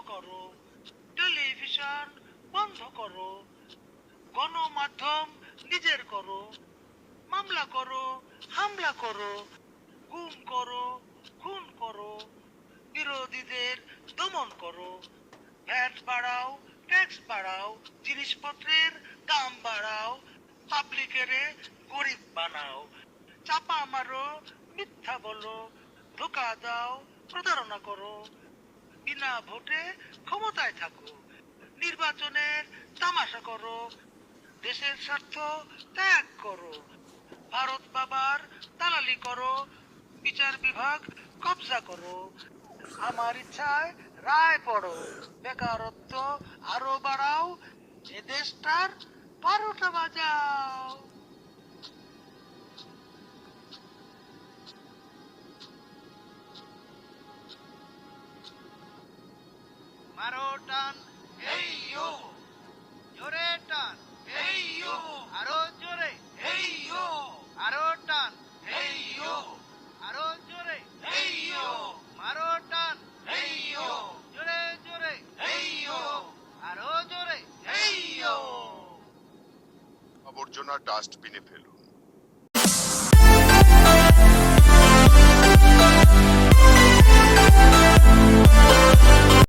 করো। টেলিভিশন বন্ধ করো। গণমাধ্যম নিজের করো। মামলা করো, হামলা করো। গুম করো, খুন করো। বিরোধীদের দমন করো। ভ্যাট বাড়াও, ট্যাক্স বাড়াও, জিনিসপত্রের দাম বাড়াও, পাবলিকের গরিব বানাও। চাপা মারো, মিথ্যা বলো, ধোকা দাও, প্রতারণা করো। বিনা ভোটে ক্ষমতায় থাকো। নির্বাচনের তামাশা করো। দেশের স্বার্থ ত্যাগ করো। ভারত বাবার দালালি করো। বিচার বিভাগ কবজা করো। আমার ইচ্ছায় রায় পড়ো। বেকারত্ব আরও বাড়াও। এ দেশটার বারোটা বাজাও মারো টান, এই ইয়ো জোরে টান, এই ইয়ো আরও জোরে, এই ইয়ো আরও টান, এই ইয়ো আরও জোরে, এই ইয়ো মারো টান, এই ইয়ো জোরে জোরে, এই ইয়ো আরও জোরে, এই ইয়ো আবর্জনা ডাস্টবিনে ফেলুন